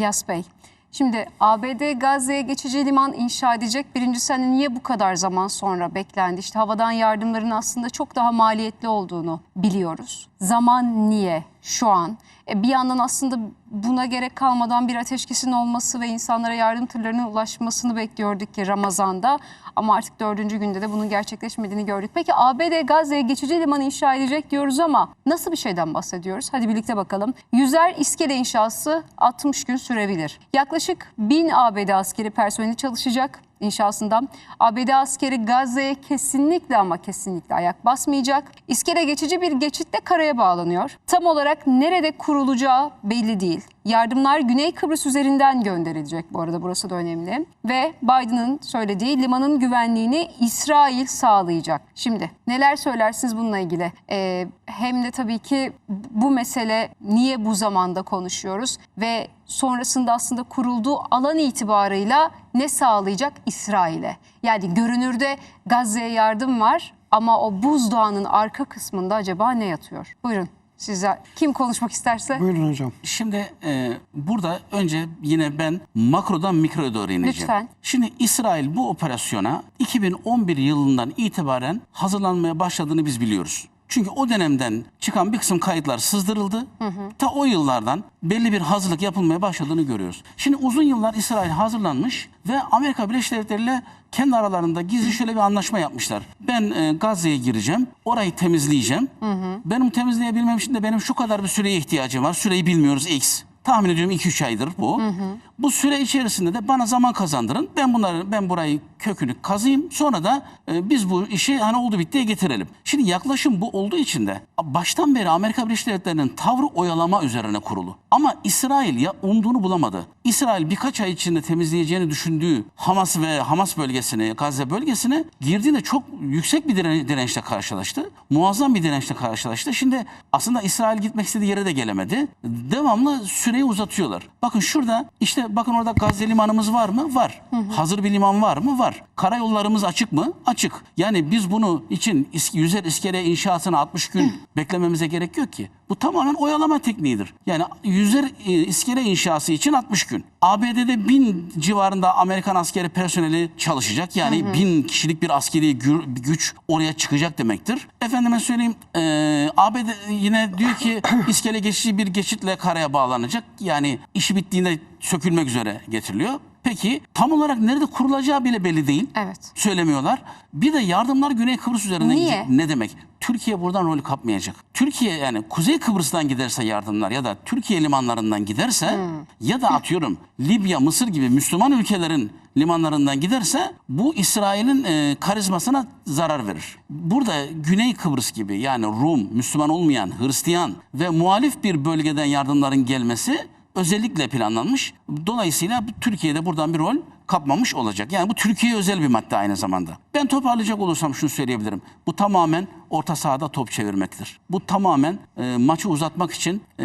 İlyas Bey. Şimdi ABD Gazze'ye geçici liman inşa edecek. Birincisi hani niye bu kadar zaman sonra beklendi? İşte havadan yardımların aslında çok daha maliyetli olduğunu biliyoruz. Zaman niye şu an? E bir yandan aslında buna gerek kalmadan bir ateşkesin olması ve insanlara yardım tırlarının ulaşmasını bekliyorduk ki Ramazan'da. Ama artık dördüncü günde de bunun gerçekleşmediğini gördük. Peki ABD Gazze'ye geçici liman inşa edecek diyoruz ama nasıl bir şeyden bahsediyoruz? Hadi birlikte bakalım. Yüzer iskele inşası 60 gün sürebilir. Yaklaşık 1000 ABD askeri personeli çalışacak inşasında. ABD askeri Gazze'ye kesinlikle ama kesinlikle ayak basmayacak. İskele geçici bir geçitte karaya bağlanıyor. Tam olarak nerede kurulacağı belli değil. Yardımlar Güney Kıbrıs üzerinden gönderilecek bu arada burası da önemli. Ve Biden'ın söylediği limanın güvenliğini İsrail sağlayacak. Şimdi neler söylersiniz bununla ilgili? Ee, hem de tabii ki bu mesele niye bu zamanda konuşuyoruz ve sonrasında aslında kurulduğu alan itibarıyla ne sağlayacak İsrail'e? Yani görünürde Gazze'ye yardım var ama o buzdağının arka kısmında acaba ne yatıyor? Buyurun size kim konuşmak isterse. Buyurun hocam. Şimdi e, burada önce yine ben makrodan mikroya doğru ineceğim. Lütfen. Şimdi İsrail bu operasyona 2011 yılından itibaren hazırlanmaya başladığını biz biliyoruz. Çünkü o dönemden çıkan bir kısım kayıtlar sızdırıldı. Ta o yıllardan belli bir hazırlık yapılmaya başladığını görüyoruz. Şimdi uzun yıllar İsrail hazırlanmış ve Amerika Birleşik Devletleri ile kendi aralarında gizli şöyle bir anlaşma yapmışlar. Ben e, Gazze'ye gireceğim, orayı temizleyeceğim. Benim temizleyebilmem için de benim şu kadar bir süreye ihtiyacım var. Süreyi bilmiyoruz X. Tahmin ediyorum 2-3 aydır bu. Bu süre içerisinde de bana zaman kazandırın. Ben bunları ben burayı kökünü kazıyım. Sonra da e, biz bu işi hani oldu bittiye getirelim. Şimdi yaklaşım bu olduğu için de baştan beri Amerika Birleşik Devletleri'nin tavrı oyalama üzerine kurulu. Ama İsrail ya umduğunu bulamadı. İsrail birkaç ay içinde temizleyeceğini düşündüğü Hamas ve Hamas bölgesine, Gazze bölgesine girdiğinde çok yüksek bir dirençle karşılaştı. Muazzam bir dirençle karşılaştı. Şimdi aslında İsrail gitmek istediği yere de gelemedi. Devamlı süreyi uzatıyorlar. Bakın şurada işte bakın orada Gazze limanımız var mı? Var. Hazır bir liman var mı? Var. Karayollarımız açık mı? Açık. Yani biz bunu için yüzer iskele inşasına 60 gün beklememize gerek yok ki. Bu tamamen oyalama tekniğidir. Yani yüzer e, iskele inşası için 60 gün. ABD'de bin civarında Amerikan askeri personeli çalışacak. Yani bin kişilik bir askeri gü- güç oraya çıkacak demektir. Efendime söyleyeyim e, ABD yine diyor ki iskele geçici bir geçitle karaya bağlanacak. Yani işi bittiğinde sökülmek üzere getiriliyor. Peki tam olarak nerede kurulacağı bile belli değil. Evet. Söylemiyorlar. Bir de yardımlar Güney Kıbrıs üzerinden Niye? gidecek. Ne demek? Türkiye buradan rol kapmayacak. Türkiye yani Kuzey Kıbrıs'tan giderse yardımlar ya da Türkiye limanlarından giderse ya da atıyorum Libya, Mısır gibi Müslüman ülkelerin limanlarından giderse bu İsrail'in e, karizmasına zarar verir. Burada Güney Kıbrıs gibi yani Rum, Müslüman olmayan, Hristiyan ve muhalif bir bölgeden yardımların gelmesi özellikle planlanmış. Dolayısıyla Türkiye'de buradan bir rol kapmamış olacak. Yani bu Türkiye'ye özel bir madde aynı zamanda. Ben toparlayacak olursam şunu söyleyebilirim. Bu tamamen orta sahada top çevirmektir. Bu tamamen e, maçı uzatmak için e,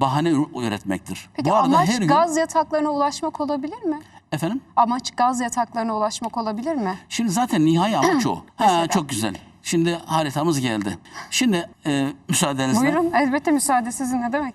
bahane üretmektir. Peki bu arada amaç her gün gaz yataklarına ulaşmak olabilir mi? efendim Amaç gaz yataklarına ulaşmak olabilir mi? Şimdi zaten nihai amaç o. Ha, çok güzel. Şimdi haritamız geldi. Şimdi e, müsaadenizle. Buyurun elbette müsaade sizin ne demek?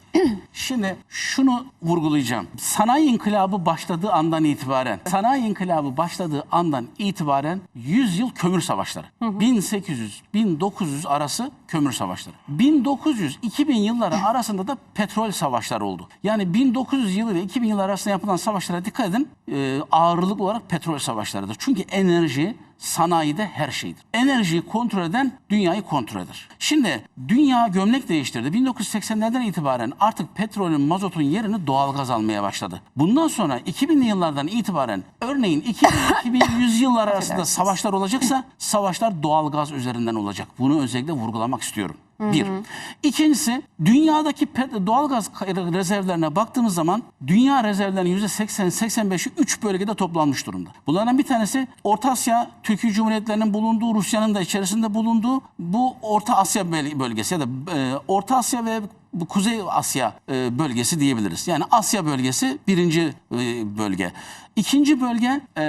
Şimdi şunu vurgulayacağım. Sanayi inkılabı başladığı andan itibaren, sanayi inkılabı başladığı andan itibaren 100 yıl kömür savaşları. 1800-1900 arası kömür savaşları. 1900-2000 yılları arasında da petrol savaşları oldu. Yani 1900 yılı ile 2000 yılları arasında yapılan savaşlara dikkat edin. E, ağırlıklı olarak petrol savaşlarıdır. Çünkü enerji sanayide her şeydir. Enerjiyi kontrol eden dünyayı kontrol eder. Şimdi dünya gömlek değiştirdi. 1980'lerden itibaren artık petrolün, mazotun yerini doğalgaz almaya başladı. Bundan sonra 2000'li yıllardan itibaren örneğin 2000-2100 yıllar arasında savaşlar olacaksa savaşlar doğalgaz üzerinden olacak. Bunu özellikle vurgulamak istiyorum. Bir. İkincisi dünyadaki doğalgaz rezervlerine baktığımız zaman dünya rezervlerinin %80-85'i 3 bölgede toplanmış durumda. Bunlardan bir tanesi Orta Asya, Türkiye Cumhuriyetlerinin bulunduğu, Rusya'nın da içerisinde bulunduğu bu Orta Asya böl- bölgesi ya da e, Orta Asya ve bu Kuzey Asya e, bölgesi diyebiliriz. Yani Asya bölgesi birinci e, bölge. İkinci bölge e,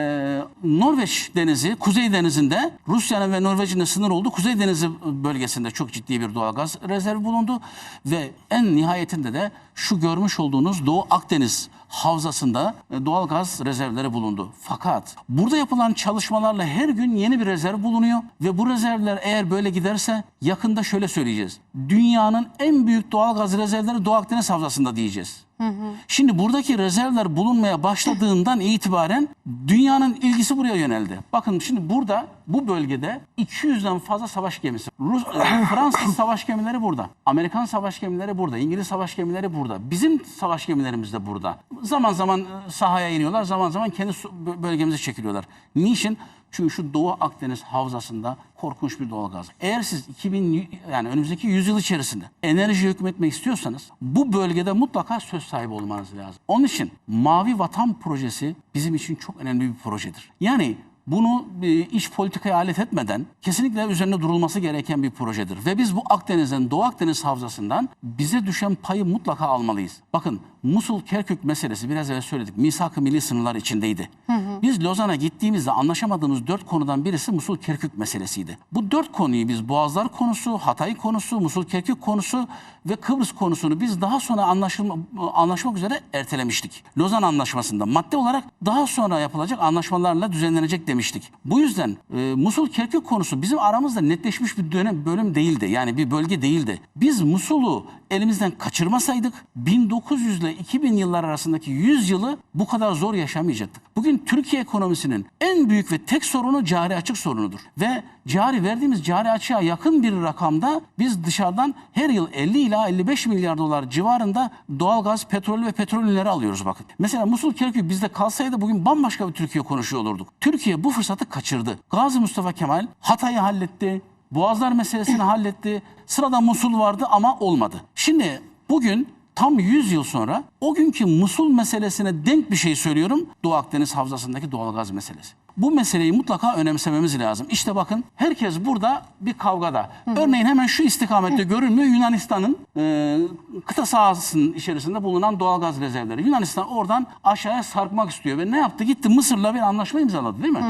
Norveç Denizi, Kuzey Denizi'nde Rusya'nın ve Norveç'in de sınır olduğu Kuzey Denizi bölgesinde çok ciddi bir doğalgaz rezervi bulundu. Ve en nihayetinde de şu görmüş olduğunuz Doğu Akdeniz havzasında e, doğal gaz rezervleri bulundu. Fakat burada yapılan çalışmalarla her gün yeni bir rezerv bulunuyor ve bu rezervler eğer böyle giderse yakında şöyle söyleyeceğiz. Dünyanın en büyük doğal gaz rezervleri Doğu Akdeniz havzasında diyeceğiz. Şimdi buradaki rezervler bulunmaya başladığından itibaren dünyanın ilgisi buraya yöneldi. Bakın şimdi burada bu bölgede 200'den fazla savaş gemisi. Rus, e, Fransız savaş gemileri burada. Amerikan savaş gemileri burada. İngiliz savaş gemileri burada. Bizim savaş gemilerimiz de burada. Zaman zaman e, sahaya iniyorlar. Zaman zaman kendi bölgemize çekiliyorlar. Niçin? Çünkü şu Doğu Akdeniz havzasında korkunç bir doğalgaz. Eğer siz 2000 y- yani önümüzdeki yüzyıl içerisinde enerji hükmetmek istiyorsanız bu bölgede mutlaka söz sahibi olmanız lazım. Onun için Mavi Vatan projesi bizim için çok önemli bir projedir. Yani bunu e, iç politikaya alet etmeden kesinlikle üzerine durulması gereken bir projedir. Ve biz bu Akdeniz'den, Doğu Akdeniz havzasından bize düşen payı mutlaka almalıyız. Bakın Musul Kerkük meselesi biraz evvel söyledik. Misak-ı milli sınırlar içindeydi. Biz Lozan'a gittiğimizde anlaşamadığımız dört konudan birisi Musul Kerkük meselesiydi. Bu dört konuyu biz Boğazlar konusu, Hatay konusu, Musul Kerkük konusu ve Kıbrıs konusunu biz daha sonra anlaşılma, anlaşmak üzere ertelemiştik. Lozan Anlaşması'nda madde olarak daha sonra yapılacak anlaşmalarla düzenlenecek demiştik. Bu yüzden e, Musul Kerkük konusu bizim aramızda netleşmiş bir dönem bölüm değildi. Yani bir bölge değildi. Biz Musul'u elimizden kaçırmasaydık 1900 ile 2000 yıllar arasındaki 100 yılı bu kadar zor yaşamayacaktık. Bugün Türkiye ekonomisinin en büyük ve tek sorunu cari açık sorunudur. Ve cari verdiğimiz cari açığa yakın bir rakamda biz dışarıdan her yıl 50 ila 55 milyar dolar civarında doğalgaz, petrol ve petrol ürünleri alıyoruz bakın. Mesela Musul Kerkük bizde kalsaydı bugün bambaşka bir Türkiye konuşuyor olurduk. Türkiye bu fırsatı kaçırdı. Gazi Mustafa Kemal Hatay'ı halletti, Boğazlar meselesini halletti. Sırada Musul vardı ama olmadı. Şimdi bugün tam 100 yıl sonra o günkü Musul meselesine denk bir şey söylüyorum. Doğu Akdeniz Havzası'ndaki doğalgaz meselesi. Bu meseleyi mutlaka önemsememiz lazım. İşte bakın herkes burada bir kavgada. Örneğin hemen şu istikamette görünmüyor Yunanistan'ın e, kıta sahasının içerisinde bulunan doğalgaz rezervleri. Yunanistan oradan aşağıya sarkmak istiyor ve ne yaptı? Gitti Mısır'la bir anlaşma imzaladı değil mi?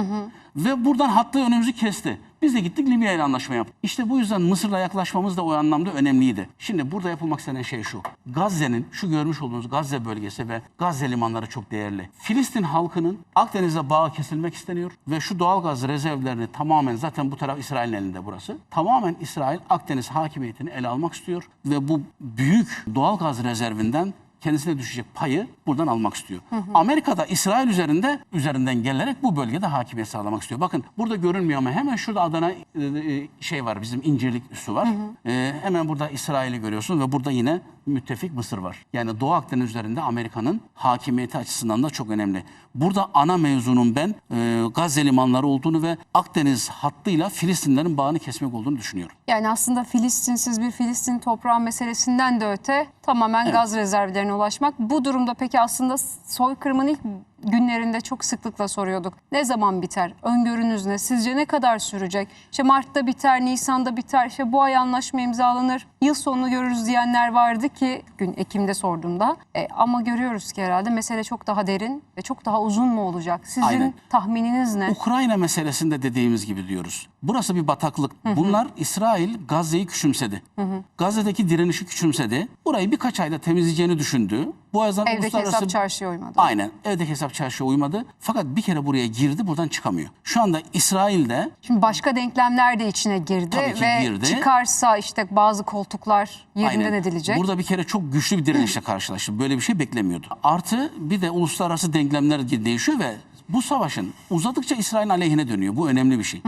Ve buradan hattı önümüzü kesti. Biz de gittik Libya ile anlaşma yaptık. İşte bu yüzden Mısır'la yaklaşmamız da o anlamda önemliydi. Şimdi burada yapılmak istenen şey şu. Gazze'nin şu görmüş olduğunuz Gazze bölgesi ve Gazze limanları çok değerli. Filistin halkının Akdeniz'e bağı kesilmek isteniyor ve şu doğalgaz rezervlerini tamamen zaten bu taraf İsrail'in elinde burası. Tamamen İsrail Akdeniz hakimiyetini ele almak istiyor ve bu büyük doğalgaz rezervinden kendisine düşecek payı buradan almak istiyor. Amerika da İsrail üzerinde üzerinden gelerek bu bölgede hakimiyet sağlamak istiyor. Bakın burada görünmüyor ama hemen şurada Adana e, e, şey var bizim incirlik üssü var. E, hemen burada İsrail'i görüyorsun ve burada yine müttefik Mısır var. Yani Doğu Akdeniz üzerinde Amerika'nın hakimiyeti açısından da çok önemli. Burada ana mevzunun ben e, Gazze limanları olduğunu ve Akdeniz hattıyla Filistinlerin bağını kesmek olduğunu düşünüyorum. Yani aslında Filistinsiz bir Filistin toprağı meselesinden de öte tamamen gaz rezervlerine ulaşmak. Bu durumda peki aslında soykırımın ilk günlerinde çok sıklıkla soruyorduk. Ne zaman biter? Öngörünüz ne? Sizce ne kadar sürecek? İşte Mart'ta biter, Nisan'da biter. İşte bu ay anlaşma imzalanır. Yıl sonunu görürüz diyenler vardı ki gün Ekim'de sorduğumda. E, ama görüyoruz ki herhalde mesele çok daha derin ve çok daha uzun mu olacak? Sizin Aynen. tahmininiz ne? Ukrayna meselesinde dediğimiz gibi diyoruz. Burası bir bataklık. Bunlar İsrail Gazze'yi küçümsedi. Gazze'deki direnişi küçümsedi. Burayı birkaç ayda temizleyeceğini düşündü. Bu yüzden Evdeki uluslararası... hesap çarşıya uymadı. Aynen. Evdeki hesap çarşıya uymadı. Fakat bir kere buraya girdi buradan çıkamıyor. Şu anda İsrail'de Şimdi başka denklemler de içine girdi Tabii ki ve girdi. çıkarsa işte bazı koltuklar yerinden Aynen. edilecek. Burada bir kere çok güçlü bir direnişle karşılaştı. Böyle bir şey beklemiyordu. Artı bir de uluslararası denklemler değişiyor ve bu savaşın uzadıkça İsrail'in aleyhine dönüyor. Bu önemli bir şey.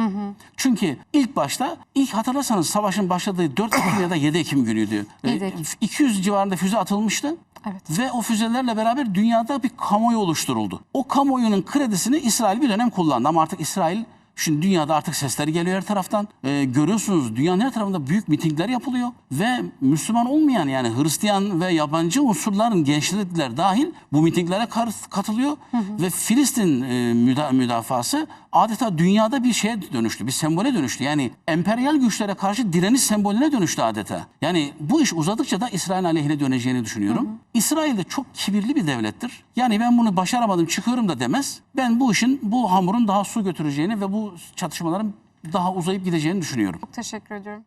Çünkü ilk başta ilk hatırlarsanız savaşın başladığı 4 Ekim ya da 7 Ekim günüydü. Ee, 7 Ekim. 200 civarında füze atılmıştı. Evet. Ve o füzelerle beraber dünyada bir kamuoyu oluşturuldu. O kamuoyunun kredisini İsrail bir dönem kullandı ama artık İsrail Şimdi dünyada artık sesleri geliyor her taraftan. Ee, görüyorsunuz dünyanın her tarafında büyük mitingler yapılıyor. Ve Müslüman olmayan yani Hristiyan ve yabancı unsurların gençlikler dahil bu mitinglere katılıyor. Ve Filistin e, müda- müdafası adeta dünyada bir şeye dönüştü. Bir sembole dönüştü. Yani emperyal güçlere karşı direniş sembolüne dönüştü adeta. Yani bu iş uzadıkça da İsrail aleyhine döneceğini düşünüyorum. İsrail de çok kibirli bir devlettir. Yani ben bunu başaramadım çıkıyorum da demez. Ben bu işin bu hamurun daha su götüreceğini ve çatışmaların daha uzayıp gideceğini düşünüyorum. Çok teşekkür ediyorum.